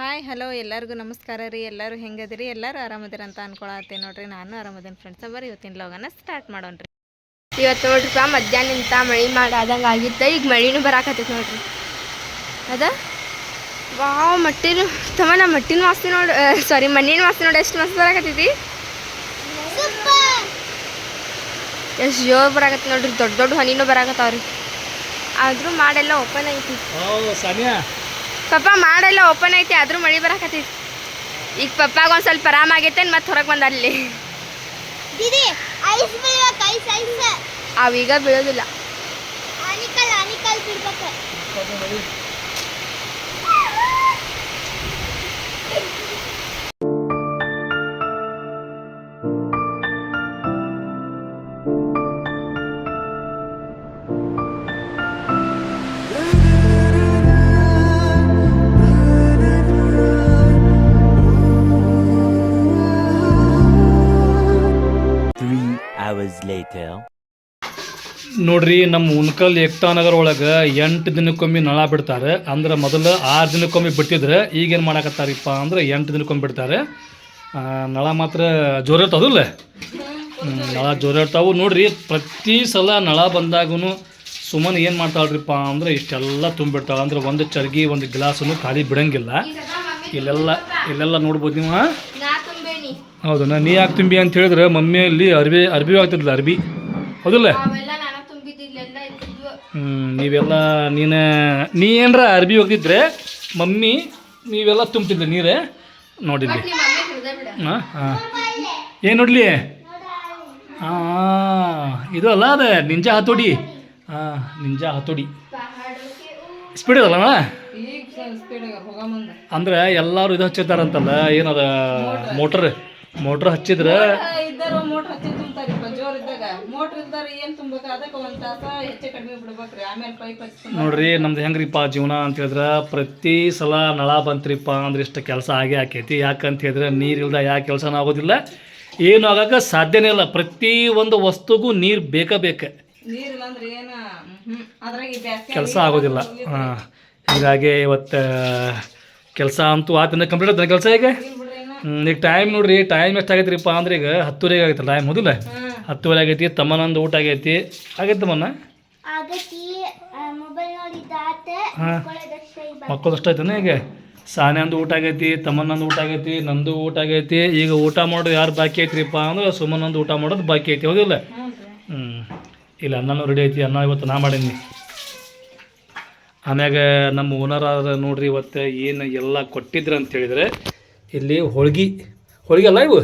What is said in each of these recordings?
Hi hello ಎಲ್ಲರಿಗೂ ನಮಸ್ಕಾರ ರೀ. ಎಲ್ಲರೂ ಹೆಂಗದಿರಿ? ಎಲ್ಲರೂ ಆರಾಮದಿರ ಅಂತ ಅನ್ಕೊಳತ್ತೀನಿ ನೋಡ್ರಿ. ನಾನು ಆರಾಮದೇನು ಫ್ರೆಂಡ್ಸ್ ಅವರು ಇವತ್ತಿನ ಲೋಗನ ಸ್ಟಾರ್ಟ್ ಮಾಡೋಣ್ರಿ ಇವತ್ತು ನೋಡ್ರಿಪ್ಪ ನಿಂತ ಮಳೆ ಮಾಡಾದಂಗೆ ಆಗಿತ್ತು. ಈಗ ಮಳಿನೂ ಬರಾಕತ್ತೈತೆ ನೋಡ್ರಿ. ಅದ? ವಾವ್ ಮಟ್ಟಿನ ತಮ್ಮ ನಾ ಮಟ್ಟಿನ ವಾಸ್ತಿ ನೋಡಿ ಸಾರಿ ಮಣ್ಣಿನ ವಾಸ್ತಿ ನೋಡಿ ಎಷ್ಟು ಮಸ್ತ್ ಬರಾಕತ್ತೈತಿ. ಎಷ್ಟು ಜೋ ಬರಾಕತ್ತೆ ನೋಡ್ರಿ. ದೊಡ್ಡ ದೊಡ್ಡ ಹನಿನೂ ಬರಾಕತ್ತಾವ್ರಿ ಆದರೂ ಮಾಡೆಲ್ಲ ಓಪನ್ ಐತಿ. ಸಾನಿಯಾ. ಪಪ್ಪ ಮಾಡೆಲ್ಲ ಓಪನ್ ಐತಿ ಆದರೂ ಮಳೆ ಬರಾಕತ್ತೈತಿ. ಈಗ ಪಪ್ಪಾಗ ಒಂದು ಸ್ವಲ್ಪ ಆರಾಮ ಆಗೈತೆ ಮತ್ತೆ ಹೊರಗೆ ಬಂದ ಅಲ್ಲಿ. ಅವೀಗ ಬೀಳೋದಿಲ್ಲ. ಆನಿಕಲ್ ಆನಿಕಲ್ ಬಿಡ್ಬೇಕು ನೋಡ್ರಿ ನಮ್ಮ ಉನ್ಕಲ್ ಏಕ್ತಾನಗರ ಒಳಗೆ ಎಂಟು ದಿನಕ್ಕೊಮ್ಮೆ ನಳ ಬಿಡ್ತಾರೆ. ಅಂದ್ರೆ ಮೊದಲು ಆರು ದಿನಕ್ಕೊಮ್ಮೆ ಬಿಟ್ಟಿದ್ರೆ ಈಗೇನು ಮಾಡಕತ್ತಾರಿಪ್ಪ ಅಂದ್ರೆ ಎಂಟು ದಿನಕ್ಕೊಮ್ಮೆ ಬಿಡ್ತಾರೆ. ನಳ ಮಾತ್ರ ಜೋರ ಇರ್ತದಲ್ಲ ಹ್ಮ್, ನಳ ಜೋರ ಇರ್ತಾವು. ನೋಡ್ರಿ ಪ್ರತಿ ಸಲ ನಳ ಬಂದಾಗೂ ಸುಮ್ಮನೆ ಏನು ಮಾಡ್ತಾಳ್ರಿಪ್ಪ ಅಂದ್ರೆ ಇಷ್ಟೆಲ್ಲ ತುಂಬಿಡ್ತಾಳೆ. ಅಂದ್ರೆ ಒಂದು ಚರ್ಗಿ ಒಂದು ಗ್ಲಾಸನ್ನು ಖಾಲಿ ಬಿಡಂಗಿಲ್ಲ. ಇಲ್ಲೆಲ್ಲ ಇಲ್ಲೆಲ್ಲ ನೋಡ್ಬೋದು ನೀವು ಆ? ನಾ ತುಂಬೇನಿ. ಹೌದಣ್ಣ ನೀ ಯಾಕೆ ತುಂಬಿ ಅಂತ ಹೇಳಿದ್ರೆ ಮಮ್ಮಿಯಲ್ಲಿ ಅರ್ಬಿ ಅರ್ಬಿ ಆಗ್ತಿರ್ಲಿಲ್ಲ ಅರ್ಬಿ. ಹೌದಿಲ್ಲ ಅವೆಲ್ಲ ನಾನು ತುಂಬಿದ್ದಿಲ್ಲೆಲ್ಲ ಇದ್ದಿದ್ವು ಹ್ಮ್, ನೀವೆಲ್ಲ ನೀನು ನೀ ಏನರ ಅರ್ಬಿ ಹೋಗಿದ್ರೆ ಮಮ್ಮಿ ನೀವೆಲ್ಲ ತುಂಬ್ತಿದ್ದೆ ನೀರೇ? ನೋಡಿದ್ದೆ ಹಾಂ ಹಾಂ. ಏನು ನೋಡಲಿ? ಹಾಂ ಇದು ಅಲ್ಲ ಅದೇ ನಿಂಜಾ ಹತೋಡಿ. ಹಾಂ ನಿಂಜಾ ಹತೋಡಿ. ಸ್ಪೀಡ್ ಇದಲ್ಲ ಅಂದ್ರೆ ಎಲ್ಲರೂ ಇದು ಹಚ್ಚಿರ್ತಾರಂತಲ್ಲ ಏನದ ಮೋಟ್ರ್. ಮೋಟ್ರ್ ಹಚ್ಚಿದ್ರೆ ಜೋರ್ ಇದ್ದಾಗ ಮೋಟ್ರ್ ಇದ್ದಾರ ಏನ್ ತುಂಬಬೇಕು ಅದಕ್ಕೆ ಒಂದ್ ತಾಸ ಹೆಚ್ಚು ಕಡಿಮೆ ಬಿಡ್ಬೇಕ್ರಿ. ಆಮೇಲೆ ಪೈಪ್ ಹಚ್ಚಿ ನೋಡ್ರಿ ನಮ್ದು ಹೆಂಗ್ರಿಪ್ಪ ಜೀವನ ಅಂತ ಹೇಳಿದ್ರೆ ಪ್ರತಿ ಸಲ ನಳ ಬಂತ್ರಿಪ್ಪ ಅಂದ್ರೆ ಇಷ್ಟು ಕೆಲಸ ಆಗೇ ಆಕೈತಿ. ಯಾಕಂತ ಹೇಳಿದ್ರೆ ನೀರಿಲ್ದ ಯಾವ ಕೆಲಸನೂ ಆಗೋದಿಲ್ಲ. ಏನು ಆಗಕ್ಕೆ ಸಾಧ್ಯನೇ ಇಲ್ಲ. ಪ್ರತಿ ಒಂದು ವಸ್ತುಗೂ ನೀರು ಬೇಕೇ ಬೇಕು. ನೀರಿಲ್ಲ ಅಂದ್ರೆ ಏನ? ಹ್ಮ್ ಅದ್ರಾಗ ಕೆಲಸ ಆಗೋದಿಲ್ಲ. ಹಾಂ ಹೀಗಾಗಿ ಇವತ್ತು ಕೆಲಸ ಅಂತೂ ಆತನ ಕಂಪ್ಲೀಟ್ ಆಯ್ತಾನೆ ಕೆಲಸ ಈಗ? ಹ್ಮ್, ಈಗ ಟೈಮ್ ನೋಡ್ರಿ ಟೈಮ್ ಎಷ್ಟಾಗೈತ್ರಿಪ್ಪ ಅಂದ್ರೆ ಈಗ ಹತ್ತುವರೆಗೆ ಆಗೈತಲ್ಲ ಟೈಮ್ ಹೌದಿಲ್ಲ ಹತ್ತುವರೆ ಆಗೈತಿ ತಮ್ಮನೊಂದು ಊಟ ಆಗೈತಿ. ಆಗೈತೆ ತಮ್ಮನ ಆಗತಿ ಮೊಬೈಲ್ ನೋಡಿದ್ದಾತ ಹಾಂ. ಕೊಳದಷ್ಟೇ ಮಕ್ಕಳಷ್ಟು ಆಯ್ತಾನೆ ಈಗ ಸಾನ್ಯಾಂದು ಊಟ ಆಗೈತಿ ತಮ್ಮನೊಂದು ಊಟ ಆಗೈತಿ ನಂದು ಊಟ ಆಗೈತಿ. ಈಗ ಊಟ ಮಾಡೋದು ಯಾರು ಬಾಕಿ ಐತ್ರಿಪ್ಪ ಅಂದ್ರೆ ಸುಮ್ಮನೊಂದು ಊಟ ಮಾಡೋದು ಬಾಕಿ ಐತಿ ಹೌದಿಲ್ಲ? ಹ್ಞೂ ಇಲ್ಲ ಅನ್ನನೂ ರೆಡಿ ಐತಿ ಅನ್ನ ಇವತ್ತು ನಾ ಮಾಡೀನಿ. ಆಮ್ಯಾಗ ನಮ್ಮ ಓನರ್ ಆದ್ರೆ ನೋಡ್ರಿ ಇವತ್ತು ಏನು ಎಲ್ಲ ಕೊಟ್ಟಿದ್ರು ಅಂತ ಹೇಳಿದ್ರೆ ಇಲ್ಲಿ ಹೋಳ್ಗಿ ಹೋಳಿಗೆ ಅಲ್ಲ ಇವು?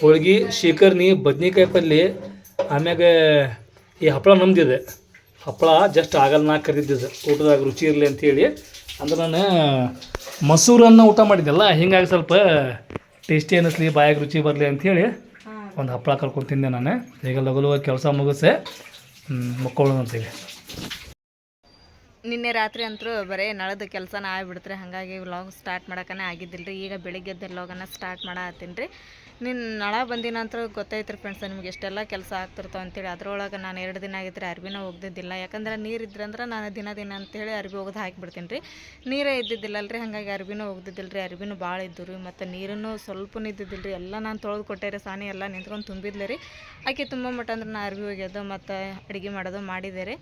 ಹೋಳ್ಗಿ ಶೇಖರ್ನಿ ಬದ್ನಿಕಾಯಿ ಪಲ್ಯ ಆಮ್ಯಾಗ ಈ ಹಪ್ಪಳ ನಮ್ದಿದೆ. ಹಪ್ಪಳ ಜಸ್ಟ್ ಆಗಲ್ಲ ನಾ ಕರೆದಿದ್ದೆ. ಊಟದಾಗ ರುಚಿ ಇರಲಿ ಅಂಥೇಳಿ ಅಂದ್ರೆ ನಾನು ಮೊಸರನ್ನು ಊಟ ಮಾಡಿದ್ದೆಲ್ಲ, ಹಿಂಗಾಗಿ ಸ್ವಲ್ಪ ಟೇಸ್ಟಿ ಅನ್ನಿಸ್ಲಿ, ಬಾಯಾಗ ರುಚಿ ಬರಲಿ ಅಂಥೇಳಿ ಒಂದು ಹಪ್ಪಳ ಕರ್ಕೊಂಡು ತಿಂದೆ ನಾನು. ಈಗ ಲಗಲು ಲಗು ಕೆಲಸ ಮುಗಿಸೆ ಮಕ್ಕಳು ಅಂತೇಳಿ ನಿನ್ನೆ ರಾತ್ರಿ ಅಂತೂ ಬರೀ ನಳದ ಕೆಲಸನ ಆಗ್ಬಿಡ್ತ್ರಿ. ಹಾಗಾಗಿ ವ್ಲಾಗ್ ಸ್ಟಾರ್ಟ್ ಮಾಡಕ್ಕನೇ ಆಗಿದ್ದಿಲ್ಲ ರೀ ಈಗ ಬೆಳಿಗ್ಗೆದ್ದು ವ್ಲಾಗನ್ನ ಸ್ಟಾರ್ಟ್ ಮಾಡತ್ತೀನಿ ರೀ. ನಿನ್ನ ನಳ ಬಂದಿನ ಗೊತ್ತೈತೆ ರೀ ಫ್ರೆಂಡ್ಸ್ ನಿಮ್ಗೆ ಎಷ್ಟೆಲ್ಲ ಕೆಲಸ ಆಗ್ತಿರ್ತಾವ ಅಂತೇಳಿ. ಅದ್ರೊಳಗೆ ನಾನು ಎರಡು ದಿನ ಆಗಿದ್ರೆ ಅರ್ಬಿನ ಒಗ್ದಿದ್ದಿಲ್ಲ ಯಾಕಂದ್ರೆ ನೀರು ಇದ್ರಂದ್ರೆ ನಾನು ದಿನ ದಿನ ಅಂತೇಳಿ ಅರ್ಬಿ ಒಗ್ದು ಹಾಕಿಬಿಡ್ತೀನಿ ರೀ ನೀರೇ ಇದ್ದಿದ್ದಿಲ್ಲ ರೀ ಹಾಗಾಗಿ ಅರ್ಬಿನೂ ಒಗ್ದಿದ್ದಿಲ್ಲ ರೀ ಅರ್ಬಿನೂ ಭಾಳ ಇದ್ದು ರೀ ಮತ್ತು ನೀರನ್ನು ಸ್ವಲ್ಪ ಇದ್ದಿದ್ದಿಲ್ಲ ರೀ ಎಲ್ಲ ನಾನು ತೊಳೆದು ಕೊಟ್ಟೆ ರೀ ಸಾನಿ ಎಲ್ಲ ನಿಂತ್ಕೊಂಡು ತುಂಬಿದ್ಲೆ ರೀ. ಆಕೆ ತುಂಬ ಮಟ್ಟ ಅಂದ್ರೆ ನಾನು ಅರ್ಬಿ ಒಗ್ಯೋದು ಮತ್ತು ಅಡುಗೆ ಮಾಡೋದು ಮಾಡಿದೆ ರೀ.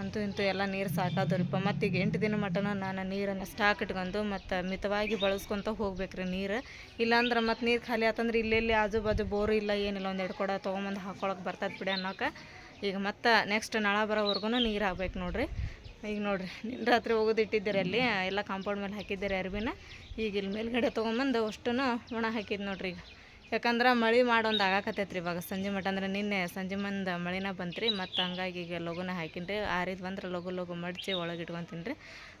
ಅಂತೂ ಇಂತೂ ಎಲ್ಲ ನೀರು ಸಾಕಾದವ್ರಿಪ್ಪ ಮತ್ತು ಈಗ ಎಂಟು ದಿನ ಮಟನೂ ನಾನು ನೀರನ್ನು ಸ್ಟಾಕ್ ಇಟ್ಕೊಂಡು ಮತ್ತು ಮಿತವಾಗಿ ಬಳಸ್ಕೊತ ಹೋಗ್ಬೇಕ್ರಿ ನೀರು. ಇಲ್ಲಾಂದ್ರೆ ಮತ್ತು ನೀರು ಖಾಲಿ ಆತಂದ್ರೆ ಇಲ್ಲೆಲ್ಲಿ ಆಜು ಬಾಜು ಬೋರು ಇಲ್ಲ, ಏನಿಲ್ಲ ಎರಡು ಕೊಡ ತೊಗೊಂಬಂದು ಹಾಕೊಳಕ್ಕೆ ಬರ್ತದೆ ಬಿಡಿ ಅನ್ನೋಕೆ. ಈಗ ಮತ್ತೆ ನೆಕ್ಸ್ಟ್ ನಳ ಬರೋವರೆಗೂ ನೀರು ಹಾಕ್ಬೇಕು ನೋಡಿರಿ. ಈಗ ನೋಡಿರಿ ನಿನ್ನ ರಾತ್ರಿ ಹೋಗೋದಿಟ್ಟಿದ್ದೀರಿ ಅಲ್ಲಿ, ಎಲ್ಲ ಕಾಂಪೌಂಡ್ ಮೇಲೆ ಹಾಕಿದ್ದೀರಿ ಅರ್ಬಿನ. ಈಗ ಇಲ್ಲಿ ಮೇಲ್ಗಡೆ ತೊಗೊಂಬಂದು ಅಷ್ಟು ಒಣ ಹಾಕಿದ್ದು ನೋಡ್ರಿ ಈಗ. ಯಾಕಂದ್ರೆ ಮಳೆ ಮಾಡೊಂದು ಆಗಾಕತ್ತೈತ್ರಿ ಇವಾಗ. ಸಂಜೆ ಮಟ್ಟ ಅಂದ್ರೆ ನಿನ್ನೆ ಸಂಜೆ ಮಂದ ಮಳಿನ ಬಂತ್ರಿ ಮತ್ತು ಹಂಗಾಗಿ ಈಗ ಲಗುನ ಹಾಕಿನಿ ರೀ ಆರಿದ್ ಬಂದ್ರೆ ಲಘು ಲಘು ಮಡಚಿ ಒಳಗೆ ಇಟ್ಕೊತೀನಿ ರೀ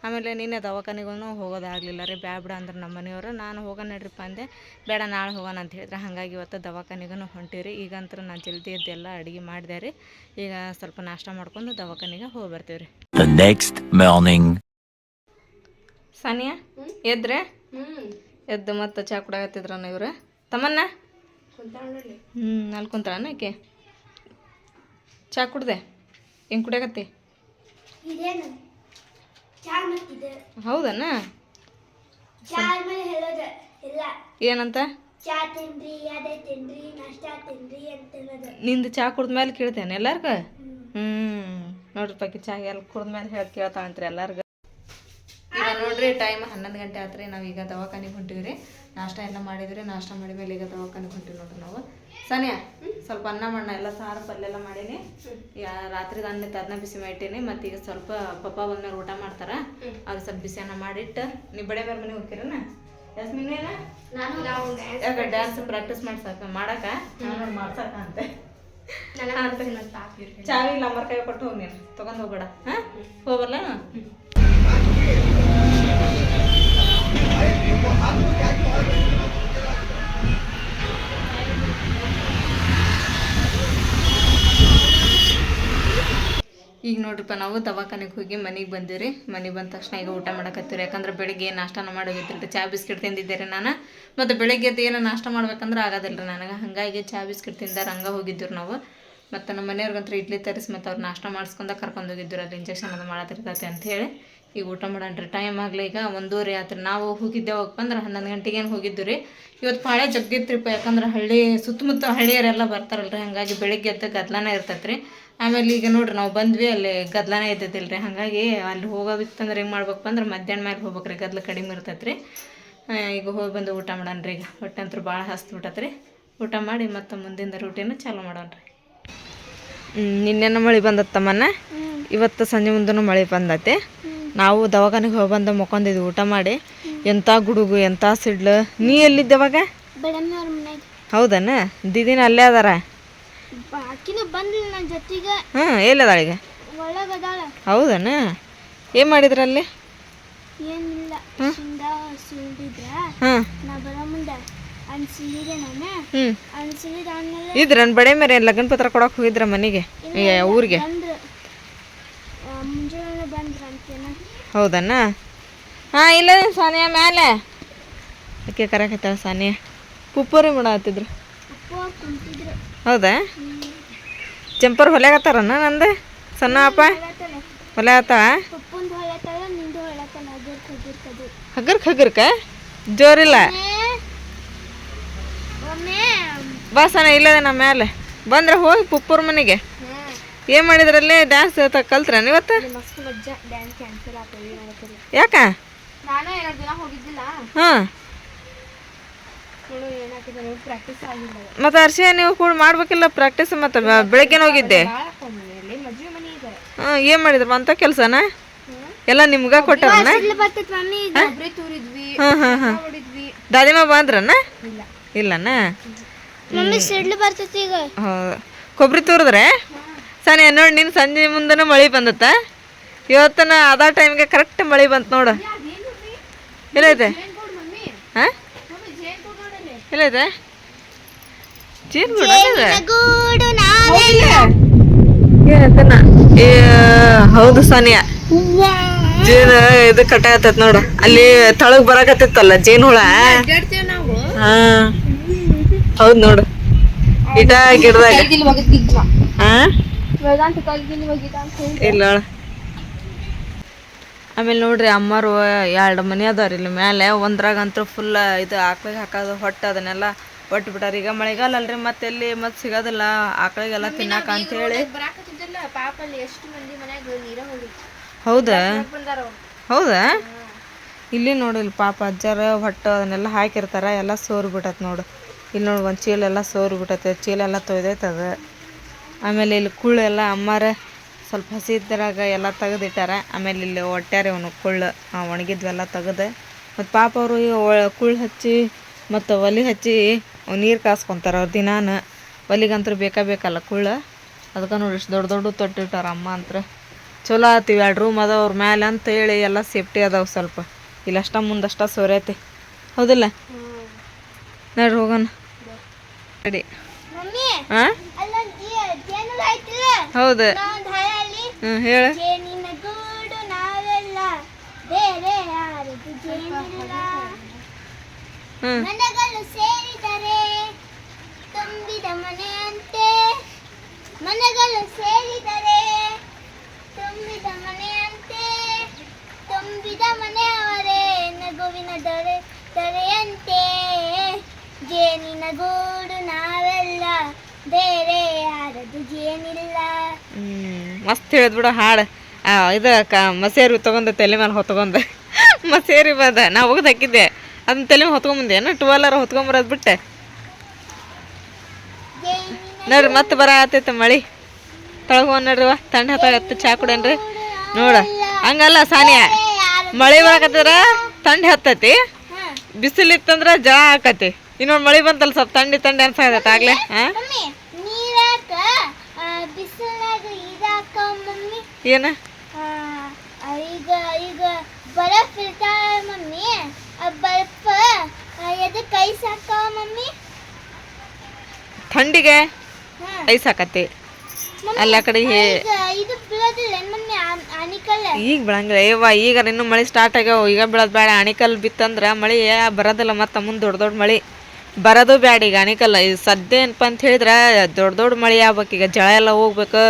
ಆಮೇಲೆ ನಿನ್ನೆ ದವಾಖಾನೆಗೂ ಹೋಗೋದಾಗಲಿಲ್ಲ ರೀ ಬ್ಯಾ ಬಿಡ ಅಂದ್ರೆ ನಮ್ಮ ಮನೆಯವರು. ನಾನು ಹೋಗೋಣ ನಡ್ರಿಪ್ಪ ಅಂದೆ ಬೇಡ ನಾಳೆ ಹೋಗೋಣ ಅಂತ ಹೇಳಿದ್ರೆ. ಹಾಗಾಗಿ ಇವತ್ತು ದವಾಖಾನಿಗೂ ಹೊಂಟೀವಿ ಈಗಂತ್ರ ನಾನು ಜಲ್ದಿ ಎದ್ದೆಲ್ಲ ಅಡುಗೆ ಮಾಡಿದೆ ರೀ. ಈಗ ಸ್ವಲ್ಪ ನಾಷ್ಟ ಮಾಡ್ಕೊಂಡು ದವಾಖಾನೆಗೆ ಹೋಗಿ ಬರ್ತೀವಿ ರೀ ನೆಕ್ಸ್ಟ್ ಮಾರ್ನಿಂಗ್ ಸಾನಿಯಾ ಎದ್ರೆ? ಎದ್ದು ಮತ್ತೆ ಚಾ ಕುಡಾಕತ್ತಿದ್ರನ ಇವ್ರು? ತಮ್ಮನ್ನ? ಹ್ಞೂ ಅಲ್ಲಿ ಕುಂತಾಳನ ಆಕೆ? ಚಾ ಕುಡ್ದೆ? ಹೆಂಗೆ ಕುಡಿಯಾಕತ್ತಿ? ಹೌದಣ್ಣ ಏನಂತ? ನಿಂದು ಚಾ ಕುಡ್ದ್ಮೇಲೆ ಕೇಳ್ತೇನೆ ಎಲ್ಲಾರ್ಗ? ಹ್ಞೂ ನೋಡ್ರಿ ಪಾಕಿ ಚಾ ಎಲ್ಲ ಕುಡ್ದ್ಮೇಲೆ ಹೇಳಿ ಕೇಳ್ತಾಳಂತ್ರಿ ಎಲ್ಲಾರ್ಗ. ಟೈಮ್ ಹನ್ನೊಂದು ಗಂಟೆ ಆತ್ರಿ ನಾವು ಈಗ ದವಾಖಾನಿಗೆ ಹೊಂಟಿವಿ ರೀ. ನಾಷ್ಟ ಎಲ್ಲ ಮಾಡಿದ್ರಿ ನಾಷ್ಟ ಮಾಡಿದ್ಮೇಲೆ ಈಗ ದವಾಖಾನಿಗೆ ಹೊಂಟಿವಿ ನೋಡ್ರಿ ನಾವು. ಸನಿಯಾ ಸ್ವಲ್ಪ ಅನ್ನ ಮಣ್ಣ ಎಲ್ಲ ಸಾರು ಪಲ್ಯ ಎಲ್ಲ ಮಾಡೀನಿ ಯಾ ರಾತ್ರಿದ ಅನ್ನ ಅದನ್ನ ಬಿಸಿ ಮಾಡಿಟ್ಟೀನಿ. ಮತ್ತು ಈಗ ಸ್ವಲ್ಪ ಪಪ್ಪ ಬಂದ್ಮೇಲೆ ಊಟ ಮಾಡ್ತಾರ. ಅದು ಸ್ವಲ್ಪ ಬಿಸಿ ಅನ್ನ ಮಾಡಿಟ್ಟು ನೀವು ಬಡೆ ಬೇರೆ ಮನೆಗೆ ಹೋಗ್ತೀರನ ಯಾಕೆ ಡ್ಯಾನ್ಸ್ ಪ್ರಾಕ್ಟೀಸ್ ಮಾಡ್ಸಾಕ? ಮಾಡಾಕ? ಮಾಡ್ಸಕ ಅಂತೆ. ಚಾವಿ ನಂಬರ್ ಕೈ ಕೊಟ್ಟು ಹೋಗಿ ನೀನು. ತಗೊಂಡ್ ಹೋಗ್ಬೇಡ. ಹಾ? ಹೋಗಲ್ಲ ಈಗ ನೋಡ್ರಿಪ್ಪ, ನಾವು ದವಾಖಾನೆಗೆ ಹೋಗಿ ಮನೆಗೆ ಬಂದಿರಿ ಮನೆಗೆ ಬಂದ ತಕ್ಷಣ ಈಗ ಊಟ ಮಾಡಕತ್ತೀವಿ ಯಾಕಂದ್ರೆ ಬೆಳಿಗ್ಗೆ ನಾಷ್ಟನ ಮಾಡೋದಿತ್ತು ಚಾ, ಬಿಸ್ಕಿಟ್ ತಿಂದಿದ್ದೆ ರೀ ನಾನು. ಮತ್ತು ಬೆಳಗ್ಗೆ ಏನೋ ನಾಷ್ಟ ಮಾಡ್ಬೇಕಂದ್ರೆ ಆಗೋದಿಲ್ಲ ರೀ ನನಗೆ. ಹಾಗಾಗಿ ಚಾ, ಬಿಸ್ಕಿಟ್ ತಿಂದಾರ ಹಂಗೆ ಹೋಗಿದ್ದರು ನಾವು. ಮತ್ತು ನಮ್ಮ ಮನೆಯವ್ರಿಗಂತೂ ಇಡ್ಲಿ ತರಿಸಿ ಮತ್ತು ಅವ್ರು ನಾಷ್ಟ ಮಾಡಿಸ್ಕೊಂಡ ಕರ್ಕೊಂಡು ಹೋಗಿದ್ದರು ಅಲ್ಲಿ ಇಂಜೆಕ್ಷನ್ ಅದು ಮಾಡತಿರ್ತೈತೆ ಅಂತ ಹೇಳಿ ಈಗ ಊಟ ಮಾಡೋಣ್ರಿ ಟೈಮ್ ಆಗಲಿ ಈಗ ಒಂದೂವರೆ ಆತ್ರಿ. ನಾವು ಹೋಗಿದ್ದೇವಪ್ಪ ಅಂದ್ರೆ ಹನ್ನೊಂದು ಗಂಟೆಗೆ ಏನು ಹೋಗಿದ್ದು ರೀ. ಇವತ್ತು ಪಾಳೆ ಜಗ್ಗಿತ್ರಿಪ್ಪ ಯಾಕಂದ್ರೆ ಹಳ್ಳಿ ಸುತ್ತಮುತ್ತ ಹಳ್ಳಿಯರೆಲ್ಲ ಬರ್ತಾರಲ್ರಿ ಹಾಗಾಗಿ ಬೆಳಿಗ್ಗೆ ಎದ್ದ ಗದ್ಲಾನೇ ಇರ್ತೈತೆ ರೀ ಆಮೇಲೆ ಈಗ ನೋಡ್ರಿ ನಾವು ಬಂದ್ವಿ ಅಲ್ಲಿ ಗದ್ಲಾನೇ ಇದ್ದಿದ್ದಿಲ್ಲ ರೀ ಹಾಗಾಗಿ ಅಲ್ಲಿ ಹೋಗೋದಿತ್ತಂದ್ರೆ ಹೆಂಗೆ ಮಾಡ್ಬೇಕಪ್ಪ ಅಂದ್ರೆ ಮಧ್ಯಾಹ್ನ ಮೇಲೆ ಹೋಗ್ಬೇಕ್ರಿ ಗದ್ಲ ಕಡಿಮೆ ಇರ್ತೈತೆ ರೀ ಈಗ ಹೋಗಿ ಬಂದು ಊಟ ಮಾಡೋಣ್ರಿ ಈಗ. ಹೊಟ್ಟೆ ಅಂತೂ ಭಾಳ ಹಸ್ಬಿಟ್ಟತ್ರಿ ಊಟ ಮಾಡಿ ಮತ್ತು ಮುಂದಿನ ಚಾಲು ಚಾಲೂ ರೀ ನಿನ್ನೆನ ಮಳೆ ಬಂದತ್ತಮ್ಮನ? ಇವತ್ತು ಸಂಜೆ ಮುಂದೂ ಮಳೆ ಬಂದೈತೆ. ನಾವು ದವಾಖಾನೆಗೆ ಹೋಗಿ ಬಂದು ಮಕ್ಕೊಂದಿದ್ವಿ ಊಟ ಮಾಡಿ ಎಂಥ ಗುಡುಗು ಎಂಥ ಸಿಡ್ಲು ನೀ ಎಲ್ಲಿದ್ದವಾಗ ಹೌದನ? ದಿದಿನ ಅಲ್ಲೇ ಅದಾರ? ಹಾಂ ಎಲ್ಲದಾಳ ಈಗ? ಹೌದನ? ಏನು ಮಾಡಿದ್ರ ಅಲ್ಲಿ? ಇದ್ರನ್ ಬಡೆ ಮೇರೆ ಲಗ್ನ ಪತ್ರ ಕೊಡಕ್ ಹೋಗಿದ್ರ ಮನೆಗೆ? ಊರಿಗೆ ಬಂದ್ರು ಆ, ಮುಂಜಾನೆ ಬಂದ್ರ ಹೌದನ? ಹಾಂ, ಇಲ್ಲ ಸಾನಿಯಾ ಮ್ಯಾಲೆ. ಓಕೆ ಕರೆಕತ್ತಾಳ ಸಾನಿಯಾ. ಪುಪ್ಪರಿ ಮಾಡತ್ತಿದ್ರು ಹೌದಾ? ಜಂಪರ್ ಹೊಲ್ಯಾಗತ್ತಾರನ ನಂದು? ಸಣ್ಣ ಅಪ್ಪ? ಹೊಲೆ ಆತಾವ ಹಗರ್ಕ ಹಗರ್ಕ್ ಜೋರಿಲ್ಲ? ಬಸ್ ಅಣ್ಣ ಇಲ್ಲದೆ ನಮ್ಮ ಮ್ಯಾಲೆ. ಬಂದ್ರೆ ಹೋಗಿ ಪುಪ್ಪೂರ್ ಮನೆಗೆ. ಏನು ಮಾಡಿದ್ರಲ್ಲೇ ಡ್ಯಾನ್ಸ್ ಕಲ್ತ್ರ ಇವತ್ತು? ಯಾಕ? ನಾನು ಎರಡು ದಿನ ಹೋಗಿದ್ದಿಲ್ಲ. ಹಾಂ. ಮತ್ತು ಅರ್ಶಿ ನೀವು ಕೂಡ ಮಾಡ್ಬೇಕಿಲ್ಲ ಪ್ರಾಕ್ಟೀಸ್ ಮತ್ತು ಬೆಳಗ್ಗೆ ಹೋಗಿದ್ದೆ. ಹಾಂ ಏನು ಮಾಡಿದ್ರಪ್ಪ ಅಂತ ಕೆಲಸನ? ಎಲ್ಲ ನಿಮ್ಗ ಕೊಟ್ಟಾರನ ಹಾ ಬರ್ತೈತಿ ಮಮ್ಮಿ ಒಬ್ರೇ ತೂರಿದ್ವಿ ಹಾಂ ಹಾಂ ಹಾಂ. ಹೊಡಿದ್ವಿ. ದಾದಿಮ ಬಂದ್ರನ? ಇಲ್ಲ. ಇಲ್ಲನ? ಮಮ್ಮಿ ಸಿಡ್ಲು ಬರ್ತೈತಿ ಈಗ. ಹೌದು. ಕೊಬ್ಬರಿ ತೂರಿದ್ರೆ? ಸನಿ ನೋಡಿ ನಿನ್ನ ಸಂಜೆ ಮುಂದೆನೂ ಮಳೆ ಬಂದತ್ತ? ಇವತ್ತನ ಅದ ಟೈಮ್ಗೆ ಕರೆಕ್ಟ್ ಮಳೆ ಬಂತು ನೋಡು. ಎಲ್ಲೈತೆ? ಹಾಂ? ಎಲ್ಲೈತೆ? ಜೀನ್ ಏ ಹೌದು ಸಾನಿಯಾ. ಜೇನು ಇದು ಕಟ್ಟಾಗತ್ತೈತ್ ನೋಡು. ಅಲ್ಲಿ ತಳಗ್ ಬರಾಕತ್ತಿತ್ತಲ್ಲ ಜೇನು ಹುಳ? ಹಾ. ಹೌದ್ ನೋಡು. ಇಟ ಗಿಡದಾಗ. ಹಾ? ವೇದಾಂತ ಅಂತ ಹೇಳಿ. ಇಲ್ಲ. ಆಮೇಲೆ ನೋಡ್ರಿ ಅಮ್ಮರು ಎರಡು ಮನೆ ಅದಾವ್ರಿ ಇಲ್ಲಿ ಮೇಲೆ ಒಂದ್ರಾಗಂತೂ ಫುಲ್ ಇದು ಆಕಳಿಗೆ ಹಾಕೋದು ಹೊಟ್ಟೆ ಅದನ್ನೆಲ್ಲ ಒಟ್ಟು ಬಿಟ್ಟಾರ ಈಗ ಮಳೆಗಾಲ ಅಲ್ರಿ ಮತ್ತೆ ಎಲ್ಲಿ ಮತ್ತೆ ಸಿಗೋದಿಲ್ಲ. ಆಕಳಿಗೆಲ್ಲ ತಿನ್ನಾಕ ಅಂತ ಹೇಳಿ. ಹೌದಾ? ಹೌದಾ? ಇಲ್ಲಿ ನೋಡಿ ಇಲ್ಲಿ ಪಾಪ ಅಜ್ಜಾರ ಹೊಟ್ಟೆ ಅದನ್ನೆಲ್ಲ ಹಾಕಿರ್ತಾರ. ಎಲ್ಲ ಸೋರಿ ಬಿಟ್ಟತ್ ನೋಡು. ಇಲ್ಲಿ ನೋಡಿ ಒಂದು ಚೀಲ ಎಲ್ಲ ಸೋರಿ ಬಿಟ್ಟೈತೆ ಚೀಲ ಎಲ್ಲ ತೊಯ್ದೈತದ. ಆಮೇಲೆ ಇಲ್ಲಿ ಕುಳ್ಳು ಎಲ್ಲ ಅಮ್ಮಾರ ಸ್ವಲ್ಪ ಹಸಿ ಇದ್ದರಾಗ ಎಲ್ಲ ತೆಗೆದಿಟ್ಟಾರ. ಆಮೇಲೆ ಇಲ್ಲಿ ಒಟ್ಟಾರೆ ಅವನು ಕುಳ್ಳು ಒಣಗಿದ್ವೆಲ್ಲ ತೆಗೆದು. ಮತ್ತು ಪಾಪ ಅವರು ಕುಳ್ಳು ಹಚ್ಚಿ ಮತ್ತು ಒಲೆ ಹಚ್ಚಿ ನೀರು ಕಾಸ್ಕೊತಾರ ಅವ್ರು ದಿನಾನ. ಒಲಿಗಂತೂ ಬೇಕಾ ಬೇಕಲ್ಲ ಕುಳ್ಳು. ಅದಕ್ಕೆ ನೋಡಿ ಇಷ್ಟು ದೊಡ್ಡ ದೊಡ್ಡ ತೊಟ್ಟಿಟ್ಟಾರ ಅಮ್ಮ ಅಂತ ಚಲೋ ಆತೀವಿ ಎರಡು ರೂಮ್ ಅದಾವ ಅವ್ರ ಮ್ಯಾಲೆ ಅಂತ ಹೇಳಿ ಎಲ್ಲ ಸೇಫ್ಟಿ ಅದಾವ ಸ್ವಲ್ಪ. ಇಲ್ಲಷ್ಟ ಮುಂದಷ್ಟ ಸೋರೈತಿ ಹೌದಿಲ್ಲ? ನೋಡ್ರಿ ಹೋಗೋಣ. ರೆಡಿ ಹಾಂ ಹೌದು. ಹ್ಮ್ ಹೇಳ. ಮನೆಗಳು ಸೇರಿದರೆ ತುಂಬಿದ ಮನೆಯಂತೆ. ಮನೆಗಳು ಸೇರಿದರೆ ತುಂಬಿದ ಮನೆಯಂತೆ. ತುಂಬಿದ ಮನೆಯವರೇ ನಗುವಿನ ದೊರೆ ದೊರೆಯಂತೆ. ಜೇನಿನ ಗೂಡು ನಾವೇ ಬೇರೆ ಮಸ್ತ್ ಹೇಳಿದ್ ಬಿಡು ಹಾಡು. ಇದು ಮಸೇರಿ ತಗೊಂಡ ತಲೆ ಮೇಲೆ ಹೊತ್ಕೊಂಡ. ಮಸೇರಿ ಬಂದ ನಾ ಹೋಗೋದು ಹಾಕಿದ್ದೆ. ಅದನ್ನ ತಲೆ ಹೊತ್ಕೊಂಬಂದೆ ಏನು ಟೂ ವೀಲರ್ ಹೊತ್ಕೊಂಬರೋದು ಬಿಟ್ಟೆ. ನೋಡ್ರಿ ಮತ್ತೆ ಬರ ಆತೈತೆ ಮಳಿ. ತೊಳಗೆ ನೋಡ್ರಿ ವಾ ತಂಡ ಹತ್ತ ಚಾ ಕುಡೇನ್ರಿ ನೋಡ ಹಂಗಲ್ಲ ಸಾನಿಯಾ. ಮಳಿ ಬರಕತ್ತಿದ್ರ ತಂಡ ಹತ್ತೈತಿ. ಬಿಸಿಲಿತ್ತಂದ್ರ ಜಳ ಹಾಕತಿ. ಇನ್ನೊಂದು ಮಳೆ ಬಂತಲ್ಲ ಸ್ವಲ್ಪ ತಂಡಿ ತಂಡಿ ಅನ್ಸಾಗತ್ತೆ ಆಗ್ಲೇ ಹಾ? ಏನ? ಈಗ ಈಗ ಬರಫ್ ಇರ್ತಾವ ಮಮ್ಮಿ. ಆ ಬರ್ಫ್ ಎದಕ್ಕೆ ಐಸ್ ಮಮ್ಮಿ. ಥಂಡಿಗೆ? ಐಸ್ ಹಾಕತ್ತೆ ಅಲ್ಲ ಕಡೆ ಇದು ಬೀಳೋದಿಲ್ಲ ಮಮ್ಮಿ? ಈಗ ಬೆಳಂಗಿಲ್ಲ. ಏವ ಈಗ ಇನ್ನೂ ಮಳೆ ಸ್ಟಾರ್ಟ್ ಆಗ್ಯಾವ. ಈಗ ಬೀಳೋದು ಬೇಡ ಅಣಿಕಲ್ ಬಿತ್ತಂದ್ರೆ ಮಳೆ ಬರೋದಿಲ್ಲ ಮತ್ತು ಮುಂದೆ ದೊಡ್ಡ ದೊಡ್ಡ ಮಳೆ. ಬರೋದು ಬೇಡ ಈಗ ಅಣಿಕಲ್ ಈಗ ಸದ್ಯ ಏನಪ್ಪ ಅಂತ ಹೇಳಿದ್ರೆ ದೊಡ್ಡ ದೊಡ್ಡ ಮಳೆ ಆಗ್ಬೇಕು. ಈಗ ಜಳ ಎಲ್ಲ ಹೋಗ್ಬೇಕು.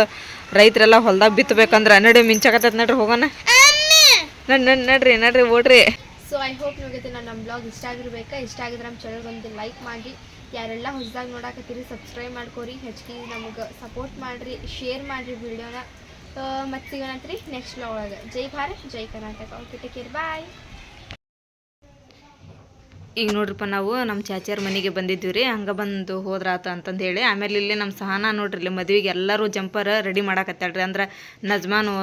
ರೈತರೆಲ್ಲ ಹೊಲ್ದಾಗ ಬಿತ್ತಬೇಕಂದ್ರೆ ನಡಿ ಮಿಂಚಾಕತ್ತೈತೆ ನಡ್ರಿ ಹೋಗೋಣ. ನಡ್ ನಡ್ ನಡ್ರಿ ನಡ್ರಿ ಓಡ್ರಿ. ಸೊ ಐ ಹೋಪ್ ನೋಡಿದ್ರೆ ನಾನು ನಮ್ಮ ಬ್ಲಾಗ್ ಇಷ್ಟ ಆಗಿರ್ಬೇಕಾ? ಇಷ್ಟ ಆಗಿದ್ರೆ ನಮ್ಮ ಚಾನಲ್ ಒಂದು ಲೈಕ್ ಮಾಡಿ. ಯಾರೆಲ್ಲ ಹೊಸದಾಗಿ ನೋಡಾಕತ್ತೀರಿ ಸಬ್ಸ್ಕ್ರೈಬ್ ಮಾಡ್ಕೊರಿ. ಹೆಚ್ಚಿಗೆ ನಮಗೆ ಸಪೋರ್ಟ್ ಮಾಡಿರಿ ಶೇರ್ ಮಾಡಿರಿ ವಿಡಿಯೋನ ಮತ್ತೆ ಸಿಗೋಣತ್ರಿ ನೆಕ್ಸ್ಟ್ ಬ್ಲಾಗ್ ಒಳಗೆ. ಜೈ ಭಾರತ್ ಜೈ Karnataka. Okay take care bye ಈಗ ನೋಡ್ರಿಪ್ಪ ನಾವು ನಮ್ಮ ಚಾಚಿಯರ ಮನೆಗೆ ಬಂದಿದ್ದೀವಿ ರೀ, ಹಂಗೆ ಬಂದು ಹೋದ್ರಾತ ಅಂತಂದು ಹೇಳಿ. ಆಮೇಲೆ ಇಲ್ಲಿ ನಮ್ಮ ಸಹನಾ ನೋಡ್ರಿ, ಇಲ್ಲಿ ಮದುವೆಗೆ ಎಲ್ಲರೂ ಜಂಪರ್ ರೆಡಿ ಮಾಡಾಕತ್ತಾಳ್ರಿ. ಅಂದ್ರೆ ನಜ್ಮಾನು,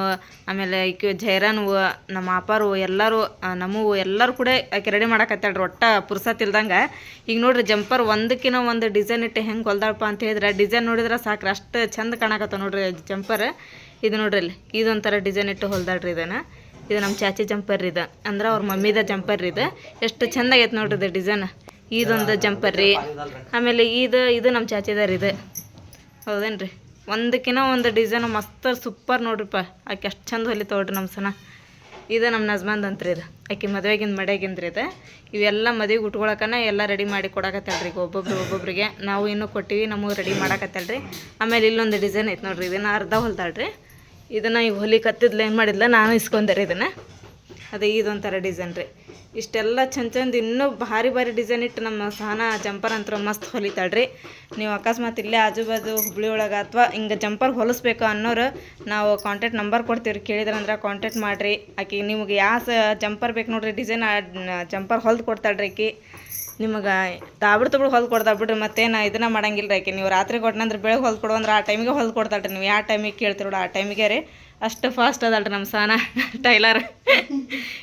ಆಮೇಲೆ ಈಕೆ ಜೈರಾನು, ನಮ್ಮ ಅಪ್ಪಾರು, ಎಲ್ಲರೂ ನಮ್ಮವು ಎಲ್ಲರೂ ಕೂಡ ಆಕೆ ರೆಡಿ ಮಾಡಾಕತ್ತಾಳ್ರಿ, ಒಟ್ಟ ಪುರ್ಸತ್ ಇಲ್ದಂಗೆ. ಈಗ ನೋಡ್ರಿ ಜಂಪರ್ ಒಂದಕ್ಕಿನ ಒಂದು ಡಿಸೈನ್ ಇಟ್ಟು ಹೆಂಗೆ ಹೊಲ್ದಾಳಪ್ಪ ಅಂತ ಹೇಳಿದ್ರೆ ಡಿಸೈನ್ ನೋಡಿದ್ರೆ ಸಾಕು ಅಷ್ಟು ಚಂದ ಕಾಣಕತ್ತ ನೋಡ್ರಿ ಜಂಪರ್ ಇದು ನೋಡ್ರಿ ಇಲ್ಲಿ, ಇದೊಂಥರ ಡಿಸೈನ್ ಇಟ್ಟು ಹೊಲ್ದಾಳ್ರಿ ಇದನ್ನು. ಇದು ನಮ್ಮ ಚಾಚಿ ಜಂಪರ್ ಇದು. ಅಂದ್ರೆ ಅವ್ರ ಮಮ್ಮಿದ ಜಂಪರ್ ಇದು. ಎಷ್ಟು ಚಂದ ಆಗೈತೆ ನೋಡ್ರಿ ಇದು ಡಿಸೈನ್ ಇದೊಂದು ಜಂಪರ್ ರೀ. ಆಮೇಲೆ ಇದು ಇದು ನಮ್ಮ ಚಾಚಿದಾರ ಇದು. ಹೌದೇನ್ರಿ? ಒಂದಕ್ಕಿನ ಒಂದು ಡಿಸೈನ್ ಮಸ್ತ್ ಸೂಪರ್ ನೋಡ್ರಿಪ್ಪ. ಆಕೆ ಅಷ್ಟು ಚಂದ ಹೊಲಿ ನೋಡ್ರಿ ನಮ್ಮ ಸನ. ಇದು ನಮ್ಮ ನಜ್ಮಾನ್ದು ಅಂತ್ರಿ ಇದು. ಆಕೆ ಮದುವೆಗಿಂದ ಮಡ್ಯಾಗಿಂದ್ರಿ ಇದು. ಇವೆಲ್ಲ ಮದುವೆಗೆ ಉಟ್ಕೊಳಕನ ಎಲ್ಲ ರೆಡಿ ಮಾಡಿ ಕೊಡಕತ್ತಲ್ರಿ ಈಗ ಒಬ್ಬೊಬ್ರು ಒಬ್ಬೊಬ್ರಿಗೆ. ನಾವು ಇನ್ನೂ ಕೊಟ್ಟಿವಿ, ನಮಗೆ ರೆಡಿ ಮಾಡಕತ್ತಲ್ರಿ ಆಮೇಲೆ ಇಲ್ಲೊಂದು ಡಿಸೈನ್ ಐತೆ ನೋಡ್ರಿ. ಇದನ್ನು ಅರ್ಧ ಹೊಲ್ದಾಳ್ರಿ. ಇದನ್ನು ಈಗ ಹೊಲಿ ಕತ್ತಿದ್ಲು ಏನು ಮಾಡಿದ್ಲ? ನಾನು ಇಸ್ಕೊಂಡೆ ರೀ ಇದನ್ನು. ಅದೇ ಇದೊಂಥರ ಡಿಸೈನ್ ರೀ. ಇಷ್ಟೆಲ್ಲ ಚಂದ ಚಂದ ಇನ್ನೂ ಭಾರಿ ಭಾರಿ ಡಿಸೈನ್ ಇಟ್ಟು ನಮ್ಮ ಸಹನ ಜಂಪರ್ ಅಂತ ಮಸ್ತ್ ಹೊಲಿತಾಳ್ರಿ. ನೀವು ಅಕಸ್ಮಾತ್ ಇಲ್ಲೇ ಆಜು ಬಾಜು ಹುಬ್ಳಿ ಒಳಗೆ ಅಥವಾ ಹಿಂಗೆ ಜಂಪರ್ ಹೊಲಿಸ್ಬೇಕು ಅನ್ನೋರು ನಾವು ಕಾಂಟ್ಯಾಕ್ಟ್ ನಂಬರ್ ಕೊಡ್ತೀವಿ ರೀ ಕೇಳಿದ್ರಂದ್ರೆ ಕಾಂಟ್ಯಾಕ್ಟ್ ಮಾಡಿರಿ. ಆಕೆ ನಿಮ್ಗೆ ಯಾವ ಜಂಪರ್ ಬೇಕು ನೋಡಿರಿ. ಡಿಸೈನ್ ಜಂಪರ್ ಹೊಲ್ದು ಕೊಡ್ತಾಳ್ರಿ ಆಕಿ. ನಿಮಗೆ ತಾಬಿಡ್ ತಬಿಡ್ ಹೊಲ್ದು ಕೊಡ್ತಾ ಬಿಡ್ರಿ, ಮತ್ತೇನು ಇದನ್ನ ಮಾಡಂಗಿಲ್ಲ ರೀ ಆಕೆ. ನೀವು ರಾತ್ರಿ ಕೊಟ್ಟನಂದ್ರೆ ಬೆಳಗ್ಗೆ ಹೊಲ್ದು ಕೊಡು ಅಂದ್ರೆ ಆ ಟೈಮಿಗೆ ಹೊಲ್ದು ಕೊಡ್ತಾಳ್ರಿ. ನೀವು ಯಾವ ಟೈಮಿಗೆ ಕೇಳ್ತಿರೋಡು ಆ ಟೈಮಿಗೆ ರೀ. ಅಷ್ಟು ಫಾಸ್ಟ್ ಅದಲ್ರಿ ನಮ್ಮ ಸಾನ ಟೈಲರ್.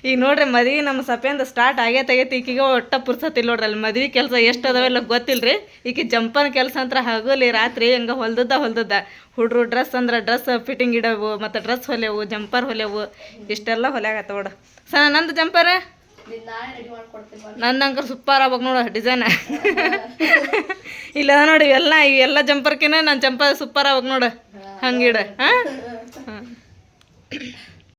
ಈಗ ನೋಡ್ರಿ ಮದ್ವೆ ನಮ್ಮ ಸಪೆಂದ ಸ್ಟಾರ್ಟ್ ಆಗೇ ಆಗೈತೆ ಈಕಿಗೆ ಒಟ್ಟ ಪುರ್ಸತ್ತಿ ನೋಡ್ರಿ. ಅಲ್ಲಿ ಮದ್ವೆ ಕೆಲಸ ಎಷ್ಟು ಅದಾವೆಲ್ಲ ಗೊತ್ತಿಲ್ಲ ರೀ ಈಕೆ ಜಂಪನ್ ಕೆಲಸ ಅಂತ ಹಗಲಿ ರಾತ್ರಿ ಹಂಗೆ ಹೊಲ್ದದ್ದ ಹೊಲ್ದದ್ದ. ಹುಡ್ರು ಡ್ರೆಸ್ ಅಂದ್ರೆ ಡ್ರೆಸ್ ಫಿಟ್ಟಿಂಗ್ ಇಡವು, ಮತ್ತು ಡ್ರೆಸ್ ಹೊಲೆವು ಜಂಪರ್ ಹೊಲೆವು ಇಷ್ಟೆಲ್ಲ ಹೊಲೆಯಾಗತ್ತೆ ನೋಡು. ಸ ನಂದು ಜಂಪರ್ ನನ್ನ ನನ್ನಂಗ ಸೂಪರ್ ಆಗ್ಬೇಕು ನೋಡು ಡಿಸೈನ್ ಇಲ್ಲ ನೋಡಿ ಇವೆಲ್ಲ ಇವೆಲ್ಲ ಜಂಪರ್ಕಿನ ನನ್ನ ಜಂಪರ್ ಸೂಪರ್ ಆಗ್ಬೇಕು ನೋಡು. ಹಂಗಿಡ ಹಾಂ.